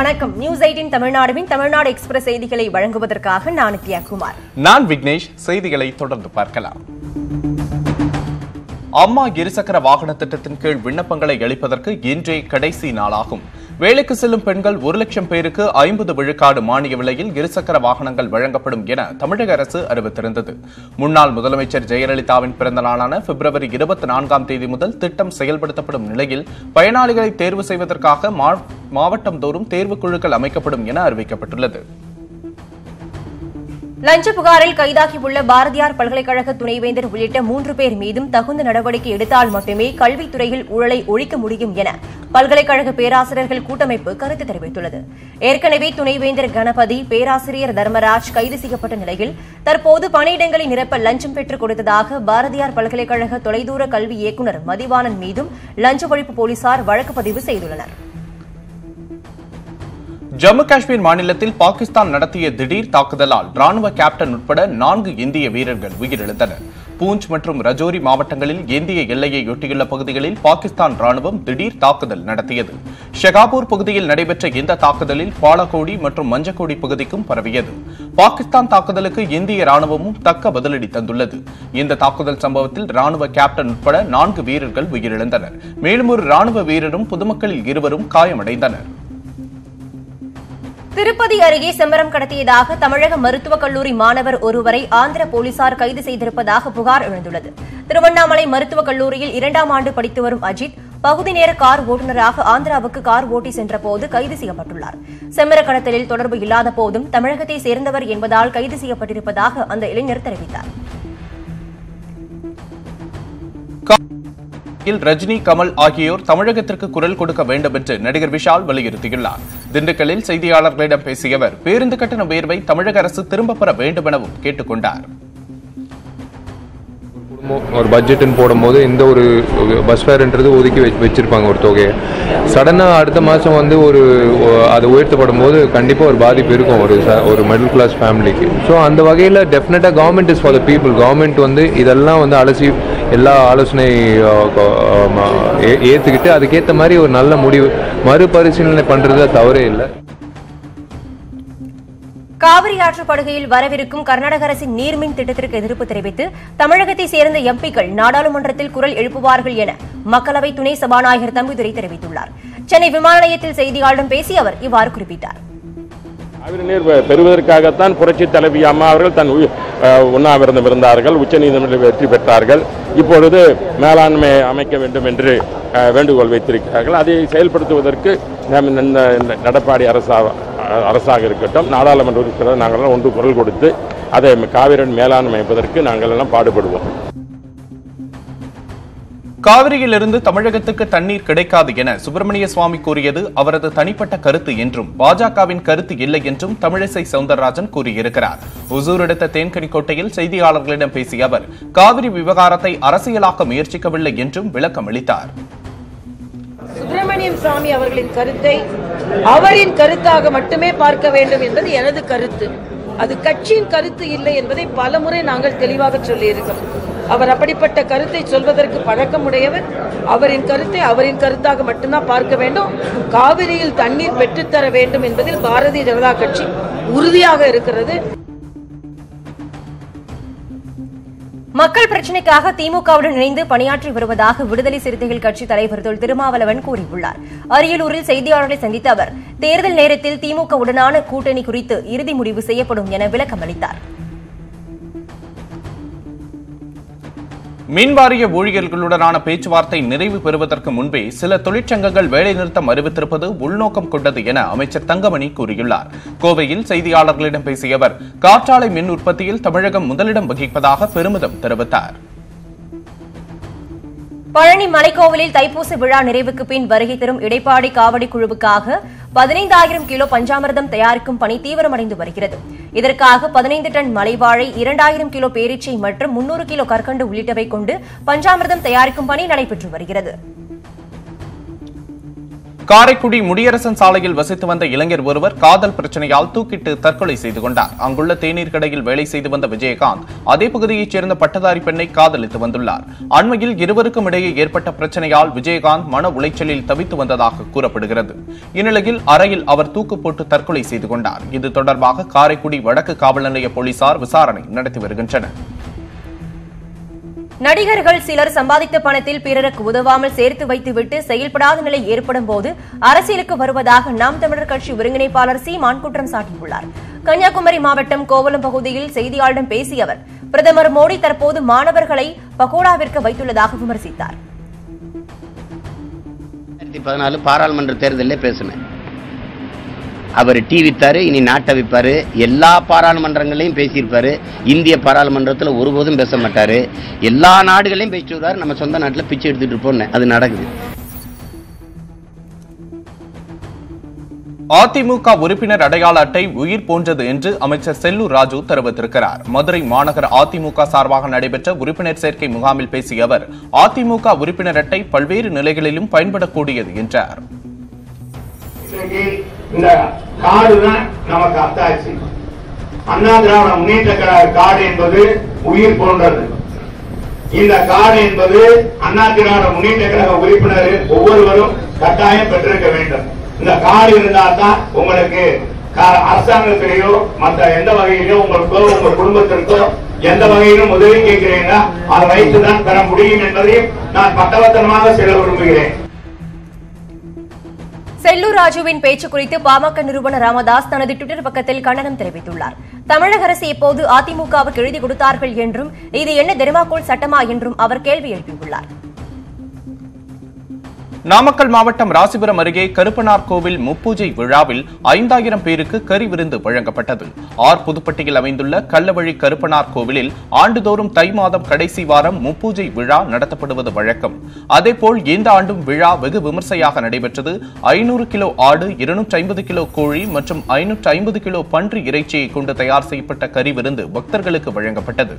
வணக்கம். News eighteen தமிழ்நாடுவின் Tamil Nadu express செய்திகளை வழங்குவதற்காக நான் குமார். நான் விக்னேஷ். செய்திகளை தொடர்ந்து பார்க்கலாம். அம்மா இருசக்கர வாகன திட்டத்தின் கீழ் விண்ணப்பங்களை அளிப்பதற்கு இன்றே கடைசி நாளாகும். வேலைக்கு செல்லும் பெண்கள் ஒரு லட்சம் பேருக்கு ஐம்பது விழுக்காடு மானிய விலையில் இருசக்கர வாகனங்கள் வழங்கப்படும் என தமிழக அரசு அறிவித்திருந்தது. முன்னாள் முதலமைச்சர் ஜெயலலிதாவின் பிறந்த நாளான பிப்ரவரி இருபத்தி நான்காம் தேதி முதல் திட்டம் செயல்படுத்தப்படும் நிலையில் பயனாளிகளை தேர்வு செய்வதற்காக மா- மாவட்டம் தோறும் தேர்வுக் குழுக்கள் அமைக்கப்படும் என அறிவிக்கப்பட்டுள்ளது. லஞ்ச புகாரில் கைதாகியுள்ள பாரதியார் பல்கலைக்கழக துணைவேந்தர் உள்ளிட்ட மூன்று பேர் மீதும் தகுந்த நடவடிக்கை எடுத்தால் மட்டுமே கல்வித்துறையில் ஊழலை ஒழிக்க முடியும் என பல்கலைக்கழக பேராசிரியர்கள் கூட்டமைப்பு கருத்து தெரிவித்துள்ளது. ஏற்கனவே துணைவேந்தர் கணபதி பேராசிரியர் தர்மராஜ் கைது செய்யப்பட்ட நிலையில் தற்போது பணியிடங்களை நிரப்ப லஞ்சம் பெற்றுக் கொடுத்ததாக பாரதியார் பல்கலைக்கழக தொலைதூர கல்வி இயக்குநர் மதிவானன் மீதும் லஞ்ச ஒழிப்பு போலீசார் வழக்கு பதிவு செய்துள்ளனர். ஜம்மு காஷ்மீர் மாநிலத்தில் பாகிஸ்தான் நடத்திய திடீர் தாக்குதலால் ராணுவ கேப்டன் உட்பட நான்கு இந்திய வீரர்கள் உயிரிழந்தனர். பூஞ்ச் மற்றும் ரஜோரி மாவட்டங்களில் இந்திய எல்லையை ஒட்டியுள்ள பகுதிகளில் பாகிஸ்தான் ராணுவம் திடீர் தாக்குதல் நடத்தியது. ஷெகாபூர் பகுதியில் நடைபெற்ற இந்த தாக்குதலில் பாலக்கோடி மற்றும் மஞ்சக்கோடி பகுதிக்கும் பரவியது. பாகிஸ்தான் தாக்குதலுக்கு இந்திய ராணுவமும் தக்க பதிலடி தந்துள்ளது. இந்த தாக்குதல் சம்பவத்தில் ராணுவ கேப்டன் உட்பட நான்கு வீரர்கள் உயிரிழந்தனர். மேலும் ஒரு ராணுவ வீரரும் பொதுமக்களில் இருவரும் காயமடைந்தனர். திருப்பதி அருகே செம்மரம் கடத்தியதாக தமிழக மருத்துவக் கல்லூரி மாணவர் ஒருவரை ஆந்திர போலீசார் கைது செய்திருப்பதாக புகார் எழுந்துள்ளது. திருவண்ணாமலை மருத்துவக் கல்லூரியில் இரண்டாம் ஆண்டு படித்து வரும் அஜித் பகுதி நேர கார் ஓட்டுநராக ஆந்திராவுக்கு கார் ஓட்டி சென்றபோது கைது செய்யப்பட்டுள்ளார். செம்மர கடத்தலில் தொடர்பு இல்லாத போதும் தமிழகத்தை சேர்ந்தவர் என்பதால் கைது செய்யப்பட்டிருப்பதாக அந்த இளைஞர் தெரிவித்தார். ரஜினி கமல் ஆகியோர் தமிழகத்திற்கு குரல் கொடுக்க வேண்டும் என்று நடிகர் விஷால் வலியுறுத்தியுள்ளார். திண்டுக்கல்லில் செய்தியாளர்களிடம் பேசிய அவர் பேருந்து கட்டண உயர்வை தமிழக அரசு திரும்பப் பெற வேண்டும் எனவும் கேட்டுக் கொண்டார். ஒரு பட்ஜெட்டுன்னு போடும்போது இந்த ஒரு பஸ் ஃபேர்ன்றது ஒதுக்கி வச்சு வச்சுருப்பாங்க ஒரு தொகையை. சடனாக அடுத்த மாதம் வந்து ஒரு அது உயர்த்தப்படும் போது கண்டிப்பாக ஒரு பாதிப்பு இருக்கும் ஒரு ச- ஒரு மிடில் கிளாஸ் ஃபேமிலிக்கு ஸோ அந்த வகையில் டெஃபினட்டாக government is for the people government வந்து இதெல்லாம் வந்து அலசி எல்லா ஆலோசனை ஏ- ஏற்றுக்கிட்டு அதுக்கேற்ற மாதிரி ஒரு நல்ல முடிவு மறுபரிசீலனை பண்ணுறது தவறே இல்லை. காவிரி ஆற்றுப்படுகையில் வரவிருக்கும் கர்நாடக அரசின் நீர்மின் திட்டத்திற்கு எதிர்ப்பு தெரிவித்து தமிழகத்தை சேர்ந்த எம்பிக்கள் நாடாளுமன்றத்தில் குரல் எழுப்புவார்கள் என மக்களவை துணை சபாநாயகர் தம்பிதுரை தெரிவித்துள்ளார். சென்னை விமான நிலையத்தில் செய்தியாளர்களிடம் பேசிய அவர் இவ்வாறு குறிப்பிட்டார். காவிரி நீர் பெறுவதற்காகத்தான் புரட்சி தலைவி அம்மா அவர்கள் தன் உயி- அஹ், உண்ணாவிரதம் இருந்தார்கள் உச்சநீதிமன்றத்தில் வெற்றி பெற்றார்கள். இப்பொழுது மேலாண்மை அமைக்க வேண்டும் என்று அஹ், வேண்டுகோள் வைத்திருக்கிறார்கள். அதை செயல்படுத்துவதற்கு நம் நடப்பாடி அரசாக அரசாக இருக்கட்டும் நாடாளுமன்ற உறுப்பினர் நாங்கள் ஒன்று குரல் கொடுத்து அதை காவிரியின் மேலாண்மை என்பதற்கு நாங்கள் எல்லாம் பாடுபடுவோம். காவிரியிலிருந்து தமிழகத்துக்கு தண்ணீர் கிடைக்காது என சுப்பிரமணிய சுவாமி கூறியது அவரது தனிப்பட்ட கருத்து என்றும் பாஜகவின் கருத்து இல்லை என்றும் தமிழிசை சவுந்தரராஜன் கூறியிருக்கிறார். ஒசூர் எடுத்த தேன்கனிக்கோட்டையில் செய்தியாளர்களிடம் பேசிய அவர் காவிரி விவகாரத்தை அரசியலாக்க முயற்சிக்கவில்லை என்றும் விளக்கம் அளித்தார் சுப்பிரமணியம் சாமி அவர்களின் கருத்தை அவரின் கருத்தாக மட்டுமே பார்க்க வேண்டும் என்பது எனது கருத்து. அது கட்சியின் கருத்து இல்லை என்பதை பலமுறை நாங்கள் தெளிவாக சொல்லியிருக்கிறோம். அவர் அப்படிப்பட்ட கருத்தை சொல்வதற்கு பழக்கமுடையவர். அவரின் கருத்தை அவரின் கருத்தாக மட்டும்தான் பார்க்க வேண்டும். காவிரியில் தண்ணீர் பெற்றுத்தர வேண்டும் என்பதில் பாரதிய ஜனதா கட்சி உறுதியாக இருக்கிறது. மக்கள் பிரச்சினைக்காக திமுகவுடன் இணைந்து பணியாற்றி வருவதாக விடுதலை சிறுத்தைகள் கட்சி தலைவர் தொல் திருமாவளவன் கூறியுள்ளார். அரியலூரில் செய்தியாளர்களை சந்தித்த அவர் தேர்தல் நேரத்தில் திமுகவுடனான கூட்டணி குறித்து இறுதி முடிவு செய்யப்படும் என விளக்கம் அளித்தார் மின்வாரிய ஊழியர்களுடனான பேச்சுவார்த்தை நிறைவு பெறுவதற்கு முன்பே சில தொழிற்சங்கங்கள் வேலைநிறுத்தம் அறிவித்திருப்பது உள்நோக்கம் கொண்டது என அமைச்சர் தங்கமணி கூறியுள்ளார். கோவையில் செய்தியாளர்களிடம் பேசிய அவர் காற்றாலை மின் உற்பத்தியில் தமிழகம் முதலிடம் வகிப்பதாக பெருமிதம் தெரிவித்தார். பழனி மலைக்கோவிலில் தைப்பூச விழா நிறைவுக்கு பின் வருகை தரும் இடைப்பாடி காவடி குழுவுக்காக பதினைந்தாயிரம் கிலோ பஞ்சாமிர்தம் தயாரிக்கும் பணி தீவிரமடைந்து வருகிறது. இதற்காக பதினைந்து டன் மலைவாழை இரண்டாயிரம் கிலோ பேரீச்சை மற்றும் முன்னூறு கிலோ கற்கண்டு உள்ளிட்டவை கொண்டு பஞ்சாமிர்தம் தயாரிக்கும் பணி நடைபெற்று வருகிறது. காரைக்குடி முடியரசன் சாலையில் வசித்து வந்த இளைஞர் ஒருவர் காதல் பிரச்சனையால் தூக்கிட்டு தற்கொலை செய்து கொண்டார். அங்குள்ள தேநீர் கடையில் வேலை செய்து வந்த விஜயகாந்த் அதே பகுதியைச் சேர்ந்த பட்டதாரி பெண்ணை காதலித்து வந்துள்ளார். அண்மையில் இருவருக்கும் இடையே ஏற்பட்ட பிரச்சனையால் விஜயகாந்த் மன உளைச்சலில் தவித்து வந்ததாக கூறப்படுகிறது. இந்நிலையில் அறையில் அவர் தூக்கு போட்டு தற்கொலை செய்து கொண்டார். இது தொடர்பாக காரைக்குடி வடக்கு காவல் நிலைய போலீசார் விசாரணை நடத்தி வருகின்றனர். நடிகர்கள் சிலர் சம்பாதித்த பணத்தில் பிறருக்கு உதவாமல் சேர்த்து வைத்துவிட்டு செயல்படாத நிலை ஏற்படும் போது அரசியலுக்கு வருவதாக நாம் தமிழர் கட்சி ஒருங்கிணைப்பாளர் சீமான் குற்றம் சாட்டியுள்ளார். கன்னியாகுமரி மாவட்டம் கோவலம் பகுதியில் செய்தியாளரிடம் பேசிய அவர் பிரதமர் மோடி தற்போது மாணவர்களை பகோடாவிற்கு வைத்துள்ளதாக விமர்சித்தார். பாராளுமன்ற தேர்தலில் பேசினேன். அவர் டீ வித்தாரு இனி நாட்டை விற்பாரு எல்லா பாராளுமன்றங்களையும் பேசியிருப்பாரு. இந்திய பாராளுமன்றத்தில் ஒருபோதும் பேச மாட்டாரு. எல்லா நாடுகளையும் பேசிட்டு வருவார். நம்ம சொந்த நாட்டில் பிச்சை எடுத்துட்டு இருப்போம் அது நடக்குது. அதிமுக உறுப்பினர் அடையாள அட்டை உயிர் போன்றது என்று அமைச்சர் செல்லூர் ராஜு தெரிவித்திருக்கிறார். மதுரை மாநகர அதிமுக சார்பாக நடைபெற்ற உறுப்பினர் சேர்க்கை முகாமில் பேசிய அவர் அதிமுக உறுப்பினர் அட்டை பல்வேறு நிலைகளிலும் பயன்படக்கூடியது என்றார். இன்னைக்கு இந்த காடு தான் நமக்கு அத்தாட்சி. அண்ணா திராவிட முன்னேற்ற கழக காடு என்பது உயிர் போன்றது. இந்த காடு என்பது அண்ணா திராவிட முன்னேற்ற கழக உறுப்பினர் ஒவ்வொருவரும் கட்டாயம் பெற்றிருக்க வேண்டும். இந்த காடு இருந்தால் தான் உங்களுக்கு அரசாங்கத்திலேயோ மற்ற எந்த வகையிலோ உங்களுக்கோ உங்க குடும்பத்திற்கோ எந்த வகையிலும் உதவி கேட்கிறீங்கன்னா அதை வைத்துதான் பெற முடியும் என்பதையும் நான் பட்டவத்தனமாக செல்ல விரும்புகிறேன். செல்லூர் ராஜுவின் பேச்சு குறித்து பாமக நிறுவனர் ராமதாஸ் தனது டுவிட்டர் பக்கத்தில் கண்டனம் தெரிவித்துள்ளார். தமிழக அரசு இப்போது அதிமுகவுக்கு எழுதி கொடுத்தார்கள் என்றும் இது என்ன தெருமாக்கோள் சட்டமா என்றும் அவர் கேள்வி எழுப்பியுள்ளார். நாமக்கல் மாவட்டம் ராசிபுரம் அருகே கருப்பனார் கோவில் முப்பூஜை விழாவில் ஐந்தாயிரம் பேருக்கு கறி விருந்து வழங்கப்பட்டது. ஆர் புதுப்பட்டியில் அமைந்துள்ள கள்ளவழி கருப்பனார் கோவிலில் ஆண்டுதோறும் தை மாதம் கடைசி வாரம் முப்பூஜை விழா நடத்தப்படுவது வழக்கம். அதேபோல் இந்த ஆண்டும் விழா வெகு விமர்சையாக நடைபெற்றது. ஐநூறு கிலோ ஆடு இருநூற்றி ஐம்பது கிலோ கோழி மற்றும் ஐநூற்று ஐம்பது கிலோ பன்றி இறைச்சியை கொண்டு தயார் செய்யப்பட்ட கறி விருந்து பக்தர்களுக்கு வழங்கப்பட்டது.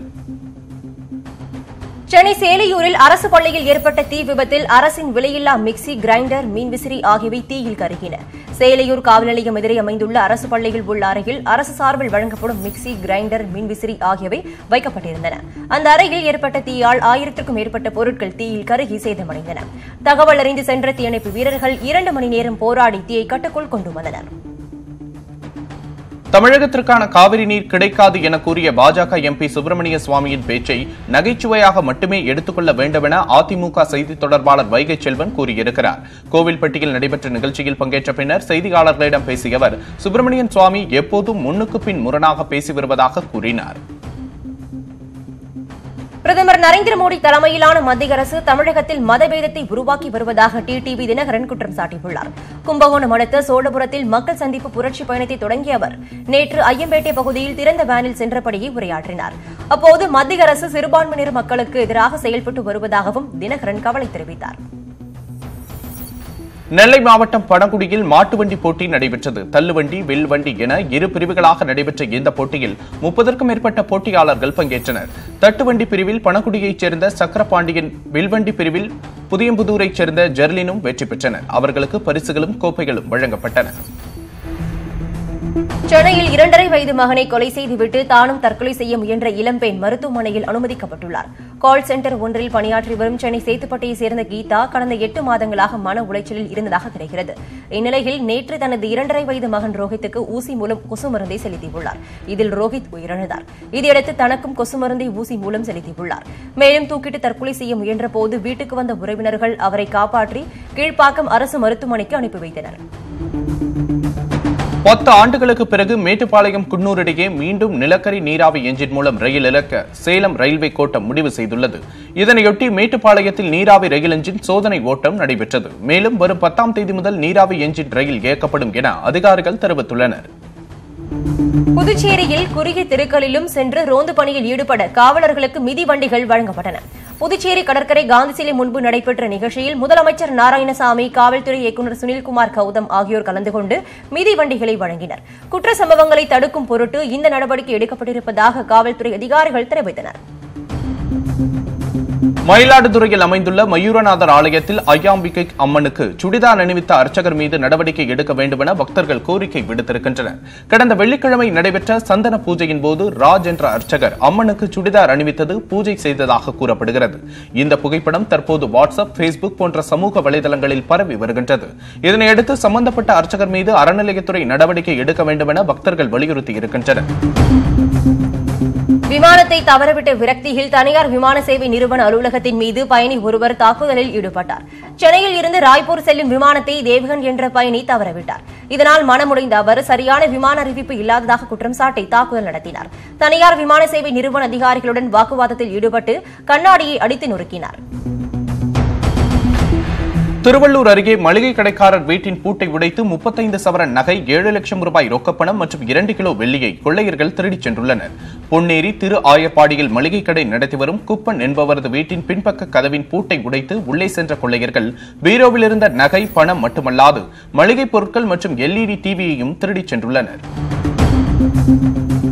சென்னை சேலையூரில் அரசு பள்ளியில் ஏற்பட்ட தீ விபத்தில் அரசின் விலையில்லா மிக்சி கிரைண்டர் மீன்விசிறி ஆகியவை தீயில் கருகின. சேலையூர் காவல் நிலையம் எதிரே அமைந்துள்ள அரசு பள்ளியில் உள்ள அறையில் அரசு சார்பில் வழங்கப்படும் மிக்சி கிரைண்டர் மீன்விசிறி ஆகியவை வைக்கப்பட்டிருந்தன. அந்த அறையில் ஏற்பட்ட தீயால் ஆயிரத்திற்கும் மேற்பட்ட பொருட்கள் தீயில் கருகி சேதமடைந்தன. தகவல் அறிந்து சென்ற தீயணைப்பு வீரர்கள் இரண்டு மணி நேரம் போராடி தீயை கட்டுக்குள் கொண்டு வந்தனர். தமிழகத்திற்கான காவிரி நீர் கிடைக்காது என கூறிய பாஜக எம்பி சுப்பிரமணிய சுவாமியின் பேச்சை நகைச்சுவையாக மட்டுமே எடுத்துக்கொள்ள வேண்டுமென அதிமுக செய்தி தொடர்பாளர் வைகை செல்வன் கூறியிருக்கிறார். கோவில்பட்டியில் நடைபெற்ற நிகழ்ச்சியில் பங்கேற்ற பின்னர் செய்தியாளர்களிடம் பேசிய அவர் சுப்பிரமணியன் சுவாமி எப்போதும் முன்னுக்கு பின் முரணாக பேசி வருவதாக கூறினார். பிரதமர் நரேந்திர மோடி தலைமையிலான மத்திய அரசு தமிழகத்தில் மதபேதத்தை உருவாக்கி வருவதாக டிடிவி தினகரன் குற்றம் சாட்டியுள்ளார். கும்பகோணம் அடுத்த சோழபுரத்தில் மக்கள் சந்திப்பு புரட்சி பயணத்தை தொடங்கிய அவர் நேற்று ஐயம்பேட்டை பகுதியில் திறந்த வேனில் சென்றபடியே உரையாற்றினார். அப்போது மத்திய அரசு சிறுபான்மையினர் மக்களுக்கு எதிராக செயல்பட்டு வருவதாகவும் தினகரன் கவலை தெரிவித்தார். நெல்லை மாவட்டம் பணகுடியில் மாட்டுவண்டி போட்டி நடைபெற்றது. தள்ளுவண்டி வில்வண்டி என இரு பிரிவுகளாக நடைபெற்ற இந்த போட்டியில் முப்பதற்கும் மேற்பட்ட போட்டியாளர்கள் பங்கேற்றனர். தட்டுவண்டி பிரிவில் பணகுடியைச் சேர்ந்த சக்கரபாண்டியன் வில்வண்டி பிரிவில் புதியம்புதூரைச் சேர்ந்த ஜெர்லினும் வெற்றி பெற்றனர். அவர்களுக்கு பரிசுகளும் கோப்பைகளும் வழங்கப்பட்டன. சென்னையில் இரண்டரை வயது மகனை கொலை செய்துவிட்டு தானும் தற்கொலை செய்ய முயன்ற இளம்பெண் மருத்துவமனையில் அனுமதிக்கப்பட்டுள்ளார். கால் சென்டர் ஒன்றில் பணியாற்றி வரும் சென்னை சேத்துப்பட்டையை சேர்ந்த கீதா கடந்த எட்டு மாதங்களாக மன உளைச்சலில் இருந்ததாக தெரிகிறது இந்நிலையில் நேற்று தனது இரண்டரை வயது மகன் ரோஹித்துக்கு ஊசி மூலம் கொசு மருந்தை செலுத்தியுள்ளார். இதில் ரோஹித் உயிரிழந்தார். இதையடுத்து தனக்கும் கொசு மருந்தை ஊசி மூலம் செலுத்தியுள்ளார். மேலும் தூக்கிட்டு தற்கொலை செய்ய முயன்ற போது வீட்டுக்கு வந்த உறவினர்கள் அவரை காப்பாற்றி கீழ்ப்பாக்கம் அரசு மருத்துவமனைக்கு அனுப்பி வைத்தனர். பத்து ஆண்டுகளுக்கு பிறகு மேட்டுப்பாளையம் குன்னூர் இடையே மீண்டும் நிலக்கரி நீராவி எஞ்சின் மூலம் ரயில் இழக்க சேலம் ரயில்வே கோட்டம் முடிவு செய்துள்ளது. இதனையொட்டி மேட்டுப்பாளையத்தில் நீராவி ரயில் எஞ்சின் சோதனை ஓட்டம் நடைபெற்றது. மேலும் வரும் பத்தாம் தேதி முதல் நீராவி எஞ்சின் ரயில் இயக்கப்படும் என அதிகாரிகள் தெரிவித்துள்ளனர். புதுச்சேரியில் குறுகிய தெருக்களிலும் சென்று ரோந்து பணியில் ஈடுபட காவலர்களுக்கு மிதிவண்டிகள் வழங்கப்பட்டன. புதுச்சேரி கடற்கரை காந்தி சிலை முன்பு நடைபெற்ற நிகழ்ச்சியில் முதலமைச்சர் நாராயணசாமி காவல்துறை இயக்குநர் சுனில்குமார் கௌதம் ஆகியோர் கலந்து கொண்டு மிதிவண்டிகளை வழங்கினர். குற்ற சம்பவங்களை தடுக்கும் பொருட்டு இந்த நடவடிக்கை எடுக்கப்பட்டிருப்பதாக காவல்துறை அதிகாரிகள் தெரிவித்தனா் மயிலாடுதுறையில் அமைந்துள்ள மயூரநாதர் ஆலயத்தில் ஐயாம்பிகை அம்மனுக்கு சுடிதார் அணிவித்த அர்ச்சகர் மீது நடவடிக்கை எடுக்க வேண்டும் என பக்தர்கள் கோரிக்கை விடுத்திருக்கின்றனர். கடந்த வெள்ளிக்கிழமை நடைபெற்ற சந்தன பூஜையின் போது ராஜ் என்ற அர்ச்சகர் அம்மனுக்கு சுடிதார் அணிவித்தது பூஜை செய்ததாக கூறப்படுகிறது. இந்த புகைப்படம் தற்போது வாட்ஸ்அப் பேஸ்புக் போன்ற சமூக வலைதளங்களில் பரவி வருகின்றது. இதனையடுத்து சம்பந்தப்பட்ட அர்ச்சகர் மீது அறநிலையத்துறை நடவடிக்கை எடுக்க வேண்டும் என பக்தர்கள் வலியுறுத்தி இருக்கின்றனர். விமானத்தை தவறவிட்ட விரக்தியில் தனியார் விமான சேவை நிறுவன அலுவலக அலுவலகத்தின் மீது பயணி ஒருவர் தாக்குதலில் ஈடுபட்டார். சென்னையில் இருந்து ராய்ப்பூர் செல்லும் விமானத்தை தேவகன் என்ற பயணி தவறவிட்டார். இதனால் மனமுடைந்த அவர் சரியான விமான அறிவிப்பு இல்லாததாக குற்றம் சாட்டி தாக்குதல் நடத்தினார். தனியார் விமான சேவை நிறுவன அதிகாரிகளுடன் வாக்குவாதத்தில் ஈடுபட்டு கண்ணாடியை அடித்து நொறுக்கினாா் திருவள்ளூர் அருகே மளிகை கடைக்காரர் வீட்டின் பூட்டை உடைத்து முப்பத்தைந்து சவரன் நகை ஏழு லட்சம் ரூபாய் ரொக்கப்பணம் மற்றும் இரண்டு கிலோ வெள்ளியை கொள்ளையர்கள் திருடிச் சென்றுள்ளனர். பொன்னேரி திரு ஆயப்பாடியில் மளிகை கடை நடத்தி வரும் குப்பன் என்பவரது வீட்டின் பின்பக்க கதவின் பூட்டை உடைத்து உள்ளே சென்ற கொள்ளையர்கள் பீரோவில் இருந்த நகை பணம் மட்டுமல்லாது மளிகை பொருட்கள் மற்றும் எல்இடி டிவியையும் திருடிச் சென்றுள்ளனர்.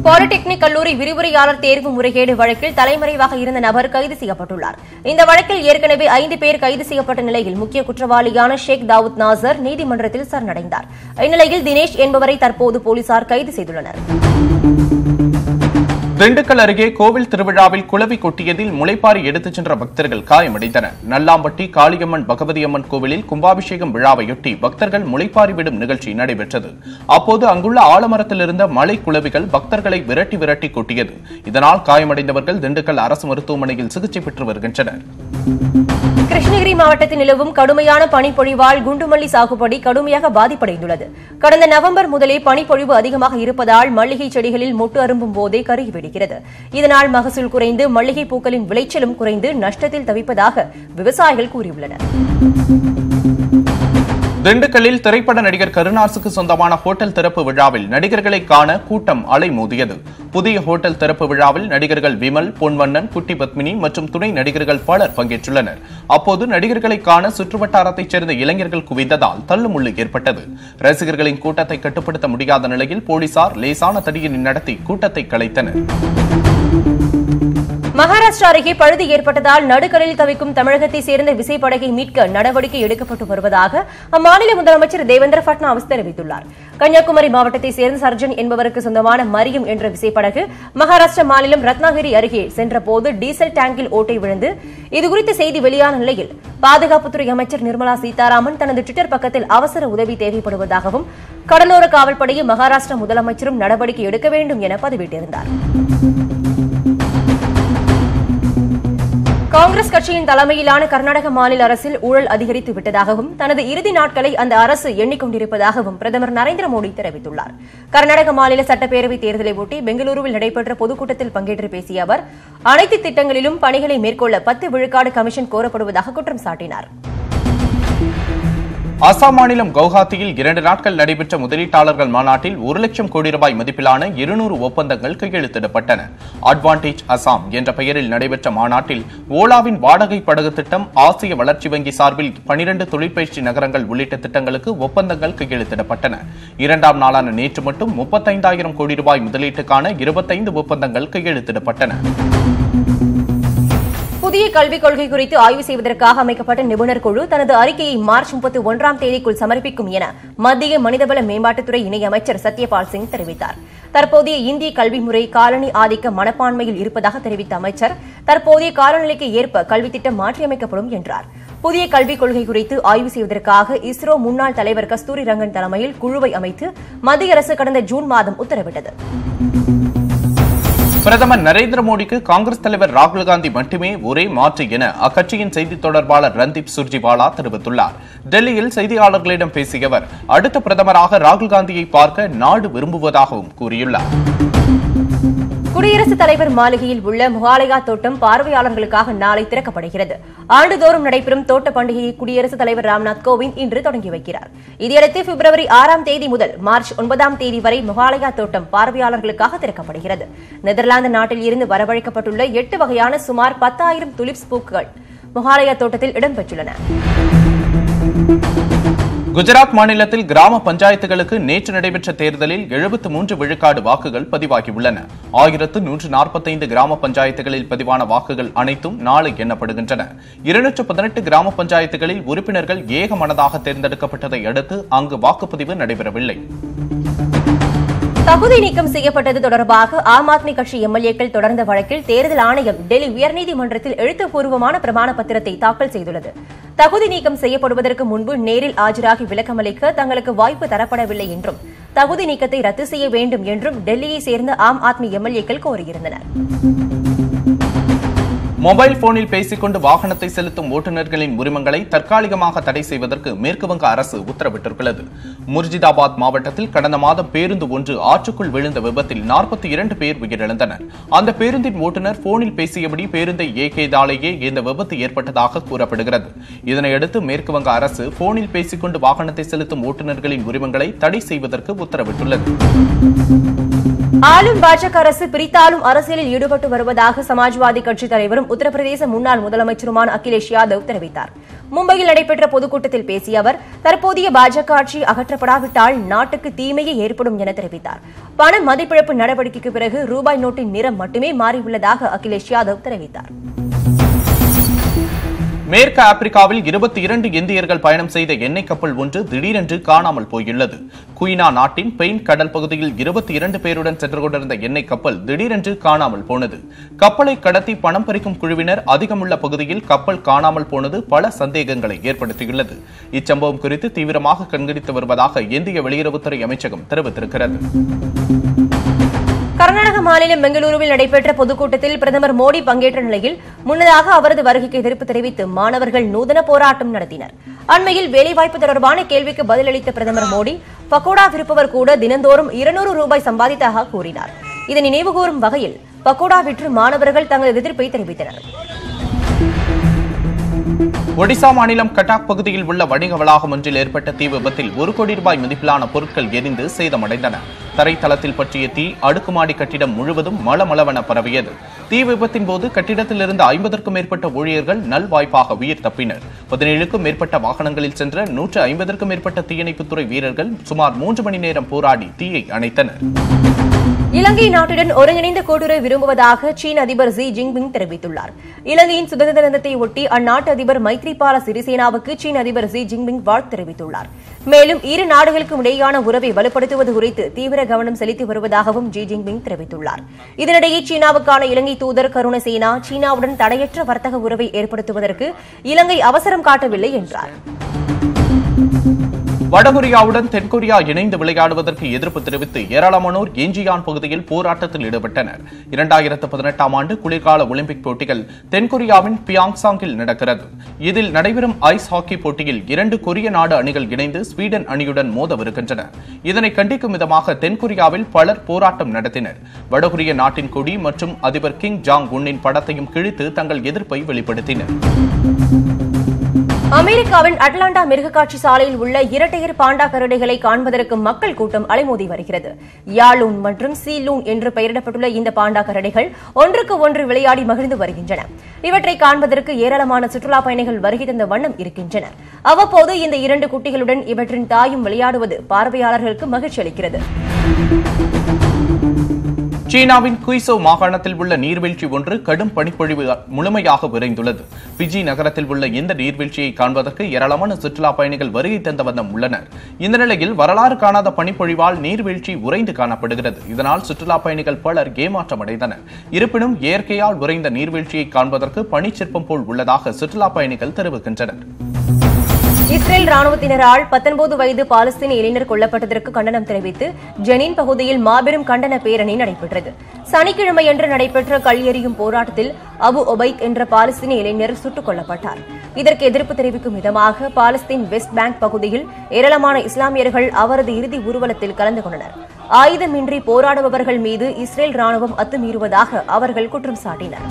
பாலிடெக்னிக் கல்லூரி விரிவுரையாளர் தேர்வு முறைகேடு வழக்கில் தலைமறைவாக இருந்த நபர் கைது செய்யப்பட்டுள்ளார். இந்த வழக்கில் ஏற்கனவே ஐந்து பேர் கைது செய்யப்பட்ட நிலையில் முக்கிய குற்றவாளியான ஷேக் தாவூத் நாசர் நீதிமன்றத்தில் சரணடைந்தார். இந்நிலையில் தினேஷ் என்பவரை தற்போது போலீசார் கைது செய்துள்ளனர். திண்டுக்கல் அருகே கோவில் திருவிழாவில் குளவி கொட்டியதில் முளைப்பாரி எடுத்துச் சென்ற பக்தர்கள் காயமடைந்தனர். நல்லாம்பட்டி காளியம்மன் பகவதியம்மன் கோவிலில் கும்பாபிஷேகம் விழாவையொட்டி பக்தர்கள் முளைப்பாரி விடும் நிகழ்ச்சி நடைபெற்றது. அப்போது அங்குள்ள ஆலமரத்தில் இருந்த மலை குளவிகள் பக்தர்களை விரட்டி விரட்டி கொட்டியது. இதனால் காயமடைந்தவர்கள் திண்டுக்கல் அரசு மருத்துவமனையில் சிகிச்சை பெற்று வருகின்றனர். கிருஷ்ணகிரி மாவட்டத்தில் நிலவும் கடுமையான பனிப்பொழிவால் குண்டுமல்லி சாகுபடி கடுமையாக பாதிப்படைந்துள்ளது. கடந்த நவம்பர் முதலே பனிப்பொழிவு அதிகமாக இருப்பதால் மல்லிகை செடிகளில் மொட்டு அரும்பும் போதே வருகிறது இதனால் மகசூல் குறைந்து மல்லிகை பூக்களின் விளைச்சலும் குறைந்து நஷ்டத்தில் தவிப்பதாக விவசாயிகள் கூறியுள்ளனர். திண்டுக்கல்லில் திரைப்பட நடிகர் கருணாசுக்கு சொந்தமான ஹோட்டல் திறப்பு விழாவில் நடிகர்களை காண கூட்டம் அலைமோதியது. புதிய ஹோட்டல் திறப்பு விழாவில் நடிகர்கள் விமல் பொன்வண்ணன் குட்டி பத்மினி மற்றும் துணை நடிகர்கள் பலர் பங்கேற்றுள்ளனர். அப்போது நடிகர்களை காண சுற்றுவட்டாரத்தைச் சேர்ந்த இளைஞர்கள் குவிந்ததால் தள்ளுமுள்ளு ஏற்பட்டது. ரசிகர்களின் கூட்டத்தை கட்டுப்படுத்த முடியாத நிலையில் போலீசார் லேசான தடியை நடத்தி கூட்டத்தை கலைத்தனர். மகாராஷ்டிரா அருகே பழுது ஏற்பட்டதால் நடுக்கடலில் தவிக்கும் தமிழகத்தை சேர்ந்த விசைப்படகை மீட்க நடவடிக்கை எடுக்கப்பட்டு வருவதாக அம்மாநில முதலமைச்சர் தேவேந்திர பட்னாவிஸ் தெரிவித்துள்ளார். கன்னியாகுமரி மாவட்டத்தை சேர்ந்த சர்ஜன் என்பவருக்கு சொந்தமான மரியம் என்ற விசைப்படகு மகாராஷ்டிரா மாநிலம் ரத்னாகிரி அருகே சென்றபோது டீசல் டேங்கில் ஓட்டை விழுந்து இதுகுறித்த செய்தி வெளியான நிலையில் பாதுகாப்புத்துறை அமைச்சர் நிர்மலா சீதாராமன் தனது ட்விட்டர் பக்கத்தில் அவசர உதவி தேவைப்படுவதாகவும் கடலோர காவல்படையை மகாராஷ்டிரா முதலமைச்சரும் நடவடிக்கை எடுக்க வேண்டும் என பதிவிட்டிருந்தார். காங்கிரஸ் கட்சியின் தலைமையிலான கர்நாடக மாநில அரசில் ஊழல் அதிகரித்து விட்டதாகவும் தனது இறுதி நாட்களை அந்த அரசு எண்ணிக்கொண்டிருப்பதாகவும் பிரதமர் நரேந்திர மோடி தெரிவித்துள்ளார். கர்நாடக மாநில சட்டப்பேரவைத் தேர்தலை ஒட்டி பெங்களூருவில் நடைபெற்ற பொதுக்கூட்டத்தில் பங்கேற்று பேசிய அவர் அனைத்து திட்டங்களிலும் பணிகளை மேற்கொள்ள பத்து விழுக்காடு கமிஷன் கோரப்படுவதாக குற்றம் சாட்டினார். அசாம் மாநிலம் கவுஹாத்தியில் இரண்டு நாட்கள் நடைபெற்ற முதலீட்டாளர்கள் மாநாட்டில் ஒரு லட்சம் கோடி ரூபாய் மதிப்பிலான இருநூறு ஒப்பந்தங்கள் கையெழுத்திடப்பட்டன. அட்வான்டேஜ் அசாம் என்ற பெயரில் நடைபெற்ற மாநாட்டில் ஓலாவின் வாடகை படகு திட்டம் ஆசிய வளர்ச்சி வங்கி சார்பில் பனிரண்டு தொழிற்பயிற்சி நகரங்கள் உள்ளிட்ட திட்டங்களுக்கு ஒப்பந்தங்கள் கையெழுத்திடப்பட்டன. இரண்டாம் நாளான நேற்று மட்டும் முப்பத்தைந்தாயிரம் கோடி ரூபாய் முதலீட்டுக்கான இருபத்தைந்து ஒப்பந்தங்கள் கையெழுத்திடப்பட்டன. புதிய கல்விக் கொள்கை குறித்து ஆய்வு செய்வதற்காக அமைக்கப்பட்ட நிபுணர் குழு தனது அறிக்கையை மார்ச் முப்பத்தி ஒன்றாம் தேதிக்குள் சமர்ப்பிக்கும் என மத்திய மனிதவள மேம்பாட்டுத்துறை இணையமைச்சர் சத்யபால் சிங் தெரிவித்தார். தற்போதைய இந்திய கல்வி முறை காலனி ஆதிக்க மனப்பான்மையில் இருப்பதாக தெரிவித்த அமைச்சர் தற்போதைய காலநிலைக்கு ஏற்ப கல்வி திட்டம் மாற்றியமைக்கப்படும் என்றார். புதிய கல்விக் கொள்கை குறித்து ஆய்வு செய்வதற்காக இஸ்ரோ முன்னாள் தலைவர் கஸ்தூரி ரங்கன் தலைமையில் குழுவை அமைத்து மத்திய அரசு கடந்த ஜூன் மாதம் உத்தரவிட்டது. பிரதமர் நரேந்திர மோடிக்கு காங்கிரஸ் தலைவர் ராகுல் காந்தி மட்டுமே ஒரே மாற்று என அக்கட்சியின் செய்தித் தொடர்பாளர் ரந்தீப் சுர்ஜிவாலா தெரிவித்துள்ளார். டெல்லியில் செய்தியாளர்களிடம் பேசிய அவர் அடுத்த பிரதமராக ராகுல் காந்தியை பார்க்க நாடு விரும்புவதாகவும் கூறியுள்ளார். குடியரசுத் தலைவர் மாளிகையில் உள்ள முகாலயா தோட்டம் பார்வையாளர்களுக்காக நாளை திறக்கப்படுகிறது. ஆண்டுதோறும் நடைபெறும் தோட்ட பண்டிகையை குடியரசுத் தலைவர் ராம்நாத் கோவிந்த் இன்று தொடங்கி வைக்கிறார். இதையடுத்து பிப்ரவரி ஆறாம் தேதி முதல் மார்ச் ஒன்பதாம் தேதி வரை முகாலயா தோட்டம் பார்வையாளர்களுக்காக திறக்கப்படுகிறது. நெதர்லாந்து நாட்டில் இருந்து வரவழைக்கப்பட்டுள்ள எட்டு வகையான சுமார் பத்தாயிரம் துலிப்ஸ் பூக்கள் முகாலயா தோட்டத்தில் இடம்பெற்றுள்ளன. குஜராத் மாநிலத்தில் கிராம பஞ்சாயத்துகளுக்கு நேற்று நடைபெற்ற தேர்தலில் 73 மூன்று விழுக்காடு வாக்குகள் பதிவாகியுள்ளன. ஆயிரத்து நூற்று நாற்பத்தைந்து கிராம பஞ்சாயத்துகளில் பதிவான வாக்குகள் அனைத்தும் நாளை எண்ணப்படுகின்றன. இருநூற்று பதினெட்டு கிராம பஞ்சாயத்துகளில் உறுப்பினர்கள் ஏகமனதாக தேர்ந்தெடுக்கப்பட்டதை அடுத்து அங்கு வாக்குப்பதிவு நடைபெறவில்லை. தகுதி நீக்கம் செய்யப்பட்டது தொடர்பாக ஆம் ஆத்மி கட்சி எம்எல்ஏக்கள் தொடர்ந்த வழக்கில் தேர்தல் ஆணையம் டெல்லி உயர்நீதிமன்றத்தில் எழுத்துப்பூர்வமான பிரமாண பத்திரத்தை தாக்கல் செய்துள்ளது. தகுதி நீக்கம் செய்யப்படுவதற்கு முன்பு நேரில் ஆஜராகி விளக்கமளிக்க தங்களுக்கு வாய்ப்பு தரப்படவில்லை என்றும் தகுதி நீக்கத்தை ரத்து செய்ய வேண்டும் என்றும் டெல்லியை சேர்ந்த ஆம் ஆத்மி எம்எல்ஏக்கள் கோரியிருந்தனா் மொபைல் போனில் பேசிக்கொண்டு வாகனத்தை செலுத்தும் ஓட்டுநர்களின் உரிமங்களை தற்காலிகமாக தடை செய்வதற்கு மேற்குவங்க அரசு உத்தரவிட்டிருக்கிறது. முர்ஜிதாபாத் மாவட்டத்தில் கடந்த மாதம் பேருந்து ஒன்று ஆற்றுக்குள் விழுந்த விபத்தில் நாற்பத்தி இரண்டு பேர் உயிரிழந்தனர். அந்த பேருந்தின் ஓட்டுநர் போனில் பேசியபடி பேருந்தை இயக்கியதாலேயே இந்த விபத்து ஏற்பட்டதாக கூறப்படுகிறது. இதனையடுத்து மேற்குவங்க அரசு போனில் பேசிக்கொண்டு வாகனத்தை செலுத்தும் ஓட்டுநர்களின் உரிமங்களை தடை செய்வதற்கு உத்தரவிட்டுள்ளது. ஆளும் பாஜக அரசு பிரித்தாளும் அரசியலில் ஈடுபட்டு வருவதாக சமாஜ்வாதி கட்சித் தலைவரும் உத்தரப்பிரதேச முன்னாள் முதலமைச்சருமான அகிலேஷ் யாதவ் தெரிவித்தார். மும்பையில் நடைபெற்ற பொதுக்கூட்டத்தில் பேசிய அவர் தற்போதைய பாஜக ஆட்சி அகற்றப்படாவிட்டால் நாட்டுக்கு தீமையே ஏற்படும் என தெரிவித்தார். பண மதிப்பிழப்பு நடவடிக்கைக்கு பிறகு ரூபாய் நோட்டின் நிறம் மட்டுமே மாறியுள்ளதாக அகிலேஷ் யாதவ் தெரிவித்தார். மேற்கு ஆப்பிரிக்காவில் இருபத்தி இரண்டு இந்தியர்கள் பயணம் செய்த எண்ணெய் கப்பல் ஒன்று திடீரென்று காணாமல் போயுள்ளது. குயினா நாட்டின் பெயின் கடல் பகுதியில் இருபத்தி இரண்டு பேருடன் சென்று கொண்டிருந்த எண்ணெய் கப்பல் திடீரென்று காணாமல் போனது. கப்பலை கடத்தி பணம் பறிக்கும் குழுவினர் அதிகமுள்ள பகுதியில் கப்பல் காணாமல் போனது பல சந்தேகங்களை ஏற்படுத்தியுள்ளது. இச்சம்பவம் குறித்து தீவிரமாக கண்காணித்து வருவதாக இந்திய வெளியுறவுத்துறை அமைச்சகம் தெரிவித்திருக்கிறது. கர்நாடக மாநிலம் பெங்களூருவில் நடைபெற்ற பொதுக்கூட்டத்தில் பிரதமர் மோடி பங்கேற்ற நிலையில் முன்னதாக அவரது வருகைக்கு எதிர்ப்பு தெரிவித்து மாணவர்கள் நூதன போராட்டம் நடத்தினர். அண்மையில் வேலைவாய்ப்பு தொடர்பான கேள்விக்கு பதிலளித்த பிரதமர் மோடி பக்கோடா விற்பவர் கூட தினந்தோறும் இருநூறு ரூபாய் சம்பாதித்ததாக கூறினார். இதை நினைவுகூரும் வகையில் பக்கோடா விற்று மாணவர்கள் தங்களது எதிர்ப்பை தெரிவித்தனர். ஒடிசா மாநிலம் கட்டாக் பகுதியில் உள்ள வணிக வளாகம் ஒன்றில் ஏற்பட்ட தீ விபத்தில் ஒரு கோடி ரூபாய் மதிப்பிலான பொருட்கள் எரிந்து சேதமடைந்தன. தரைத்தளத்தில் பற்றிய தீ அடுக்குமாடி கட்டிடம் முழுவதும் மளமளவென பரவியது. தீ விபத்தின் போது கட்டிடத்தில் இருந்த ஐம்பதற்கும் மேற்பட்ட ஊழியர்கள் நல்வாய்ப்பாக உயிர் தப்பினர். பதினேழுக்கும் மேற்பட்ட வாகனங்களில் சென்ற நூற்று ஐம்பதற்கும் மேற்பட்ட தீயணைப்புத்துறை வீரர்கள் சுமார் மூன்று மணி நேரம் போராடி தீயை அணைத்தனர். இலங்கை நாட்டுடன் ஒருங்கிணைந்த கூட்டுறவு விரும்புவதாக சீன அதிபர் ஜி ஜின்பிங் தெரிவித்துள்ளார். இலங்கையின் சுதந்திர தினத்தை ஒட்டி அந்நாட்டு அதிபர் மைத்ரிபால சிறிசேனாவுக்கு சீன அதிபர் ஜி ஜின்பிங் வாழ்த்து தெரிவித்துள்ளார். மேலும் இரு நாடுகளுக்கும் இடையேயான உறவை வலுப்படுத்துவது குறித்து தீவிர கவனம் செலுத்தி வருவதாகவும் ஜி ஜின்பிங் தெரிவித்துள்ளார். இதனிடையே சீனாவுக்கான இலங்கை தூதர் கருணசேனா சீனாவுடன் தடையற்ற வர்த்தக உறவை ஏற்படுத்துவதற்கு இலங்கை அவசரம் காட்டவில்லை என்றார். வடகொரியாவுடன் தென்கொரியா இணைந்து விளையாடுவதற்கு எதிர்ப்பு தெரிவித்து ஏராளமானோர் எஞ்சியான் பகுதியில் போராட்டத்தில் ஈடுபட்டனர். இரண்டாயிரத்து பதினெட்டாம் ஆண்டு குளிர்கால ஒலிம்பிக் போட்டிகள் தென்கொரியாவின் பியாங்சாங்கில் நடக்கிறது. இதில் நடைபெறும் ஐஸ் ஹாக்கி போட்டியில் இரண்டு கொரிய நாடு அணிகள் இணைந்து ஸ்வீடன் அணியுடன் மோதவிருக்கின்றன. இதனை கண்டிக்கும் விதமாக தென்கொரியாவில் பலர் போராட்டம் நடத்தினர். வடகொரிய நாட்டின் கொடி மற்றும் அதிபர் கிங் ஜாங் உன்னின் படத்தையும் கிழித்து தங்கள் எதிர்ப்பை வெளிப்படுத்தினர். அமெரிக்காவின் அட்லாண்டா மிருகக்காட்சி சாலையில் உள்ள இரட்டையர் பாண்டா கரடிகளை காண்பதற்கு மக்கள் கூட்டம் அலைமோதி வருகிறது. யாலூன் மற்றும் சீலூன் என்று பெயரிடப்பட்டுள்ள இந்த பாண்டா கரடிகள் ஒன்றுக்கு ஒன்று விளையாடி மகிழ்ந்து வருகின்றன. இவற்றை காண்பதற்கு ஏராளமான சுற்றுலா பயணிகள் வருகை தந்த வண்ணம் இருக்கின்றனர் அவ்வப்போது இந்த இரண்டு குட்டிகளுடன் இவற்றின் தாயும் விளையாடுவது பார்வையாளர்களுக்கு மகிழ்ச்சி அளிக்கிறது. சீனாவின் குய்சோ மாகாணத்தில் உள்ள நீர்வீழ்ச்சி ஒன்று கடும் பனிப்பொழிவு முழுமையாக விரைந்துள்ளது. பிஜி நகரத்தில் உள்ள இந்த நீர்வீழ்ச்சியை காண்பதற்கு ஏராளமான சுற்றுலா பயணிகள் வருகை தந்த வண்ணம் உள்ளனர். இந்த நிலையில் வரலாறு காணாத பனிப்பொழிவால் நீர்வீழ்ச்சி உறைந்து காணப்படுகிறது. இதனால் சுற்றுலா பயணிகள் பலர் ஏமாற்றம் அடைந்தனர் இருப்பினும் இயற்கையால் உறைந்த நீர்வீழ்ச்சியை காண்பதற்கு பனிச்சிற்பம் போல் உள்ளதாக சுற்றுலா பயணிகள் தெரிவிக்கின்றனர். இஸ்ரேல் ராணுவத்தினரால் 19 வயது பாலஸ்தீன இளைஞர் கொல்லப்பட்டதற்கு கண்டனம் தெரிவித்து ஜெனின் பகுதியில் மாபெரும் கண்டன பேரணி நடைபெற்றது. சனிக்கிழமையன்று நடைபெற்ற கல் எறியும் போராட்டத்தில் அபு ஒபைத் என்ற பாலஸ்தீன இளைஞர் சுட்டுக் கொல்லப்பட்டார். இதற்கு எதிர்ப்பு தெரிவிக்கும் விதமாக பாலஸ்தீன் வெஸ்ட் பேங்க் பகுதியில் ஏராளமான இஸ்லாமியர்கள் அவரது இறுதி ஊர்வலத்தில் கலந்து கொண்டனர். ஆயுதமின்றி போராடுபவர்கள் மீது இஸ்ரேல் ராணுவம் அத்துமீறுவதாக அவர்கள் குற்றம் சாட்டினர்.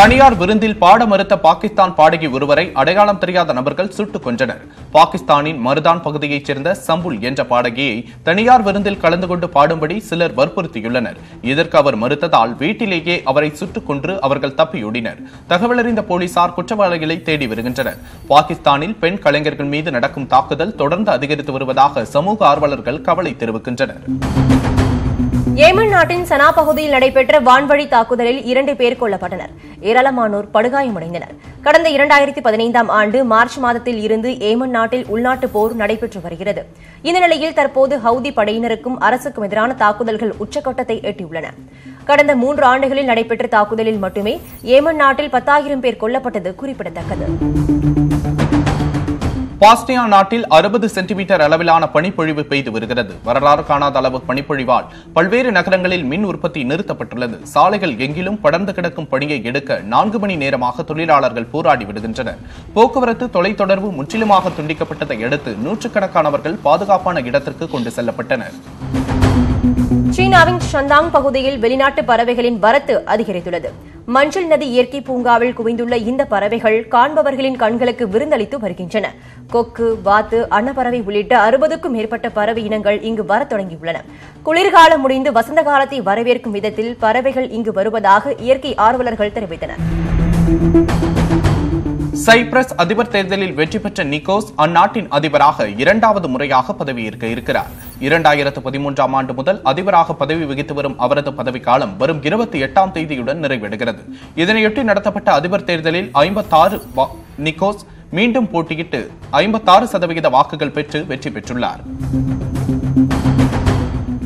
தனியார் விருந்தில் பாட மறுத்த பாகிஸ்தான் பாடகி ஒருவரை அடையாளம் தெரியாத நபர்கள் சுட்டுக் கொன்றனர். பாகிஸ்தானின் மருதான் பகுதியைச் சேர்ந்த சம்புல் என்ற பாடகியை தனியார் விருந்தில் கலந்து கொண்டு பாடும்படி சிலர் வற்புறுத்தியுள்ளனர். இதற்கு அவர் மறுத்ததால் வீட்டிலேயே அவரை சுட்டுக் கொன்று அவர்கள் தப்பியோடினர். தகவலறிந்த போலீசார் குற்றவாளிகளை தேடி வருகின்றனர். பாகிஸ்தானில் பெண் கலைஞர்கள் மீது நடக்கும் தாக்குதல் தொடர்ந்து அதிகரித்து வருவதாக சமூக ஆர்வலர்கள் கவலை தெரிவிக்கின்றனர். ஏமன் நாட்டின் சனா பகுதியில் நடைபெற்ற வான்வழி தாக்குதலில் இரண்டு பேர் கொல்லப்பட்டனர். ஏராளமானோர் படுகாயமடைந்தனர். கடந்த இரண்டாயிரத்தி பதினைந்தாம் ஆண்டு மார்ச் மாதத்தில் இருந்து ஏமன் நாட்டில் உள்நாட்டு போர் நடைபெற்று வருகிறது. இந்த நிலையில் தற்போது ஹவுதி படையினருக்கும் அரசுக்கும் எதிரான தாக்குதல்கள் உச்சக்கட்டத்தை எட்டியுள்ளன. கடந்த மூன்று ஆண்டுகளில் நடைபெற்ற தாக்குதலில் மட்டுமே ஏமன் நாட்டில் பத்தாயிரம் பேர் கொல்லப்பட்டது குறிப்பிடத்தக்கது. பாஸ்னியா நாட்டில் அறுபது சென்டிமீட்டர் அளவிலான பனிப்பொழிவு பெய்து வருகிறது. வரலாறு காணாத அளவு பனிப்பொழிவால் பல்வேறு நகரங்களில் மின் உற்பத்தி நிறுத்தப்பட்டுள்ளது. சாலைகள் எங்கிலும் படர்ந்து கிடக்கும் பணியை எடுக்க நான்கு மணி நேரமாக தொழிலாளர்கள் போராடி விடுகின்றனர் போக்குவரத்து தொலைத்தொடர்பு முற்றிலுமாக துண்டிக்கப்பட்டதை அடுத்து நூற்றுக்கணக்கானவர்கள் பாதுகாப்பான இடத்திற்கு கொண்டு செல்லப்பட்டனர். சீனாவின் ஷந்தாங் பகுதியில் வெளிநாட்டு பறவைகளின் வரத்து அதிகரித்துள்ளது. மஞ்சள் நதி இயற்கை பூங்காவில் குவிந்துள்ள இந்த பறவைகள் காண்பவர்களின் கண்களுக்கு விருந்தளித்து வருகின்றன. கொக்கு வாத்து அன்னப்பறவை உள்ளிட்ட அறுபதுக்கும் மேற்பட்ட பறவை இனங்கள் இங்கு வரத் தொடங்கியுள்ளன. குளிர்காலம் முடிந்து வசந்த காலத்தை வரவேற்கும் விதத்தில் பறவைகள் இங்கு வருவதாக இயற்கை ஆர்வலர்கள் தெரிவித்தனர். சைப்ரஸ் அதிபர் தேர்தலில் வெற்றி பெற்ற நிக்கோஸ் அந்நாட்டின் அதிபராக இரண்டாவது முறையாக பதவியேற்க இருக்கிறார். இரண்டாயிரத்து பதிமூன்றாம் ஆண்டு முதல் அதிபராக பதவி வகித்து வரும் அவரது பதவிக்காலம் வரும் இருபத்தி எட்டாம் தேதியுடன் நிறைவடைகிறது. இதனையொட்டி நடத்தப்பட்ட அதிபர் தேர்தலில் ஐம்பத்தாறு நிக்கோஸ் மீண்டும் போட்டியிட்டு ஐம்பத்தாறு சதவிகித வாக்குகள் பெற்று வெற்றி பெற்றுள்ளார்.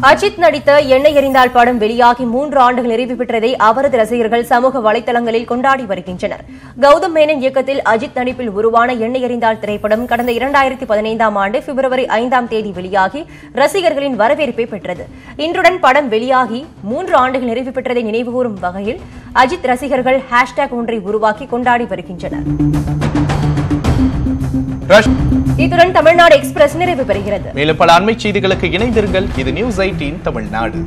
அஜித் நடித்த எண்ணெய் எறிந்தால் படம் வெளியாகி மூன்று ஆண்டுகள் நிறைவு பெற்றதை அவரது ரசிகர்கள் சமூக வலைதளங்களில் கொண்டாடி வருகின்றனர். கௌதம் மேனன் இயக்கத்தில் அஜித் நடிப்பில் உருவான எண்ணெய் எறிந்தால் திரைப்படம் கடந்த இரண்டாயிரத்தி பதினைந்தாம் ஆண்டு பிப்ரவரி ஐந்தாம் தேதி வெளியாகி ரசிகர்களின் வரவேற்பை பெற்றது. இன்றுடன் படம் வெளியாகி மூன்று ஆண்டுகள் நிறைவு பெற்றதை நினைவுகூரும் வகையில் அஜித் ரசிகர்கள் ஹேஷ்டேக் ஒன்றை உருவாக்கி கொண்டாடி வருகின்றனர். இத்துடன் தமிழ்நாடு எக்ஸ்பிரஸ் நிறைவு பெறுகிறது. மேலும் பல அண்மை செய்திகளுக்கு இணைந்திருங்கள். இது நியூஸ் எயிட்டீன் தமிழ்நாடு.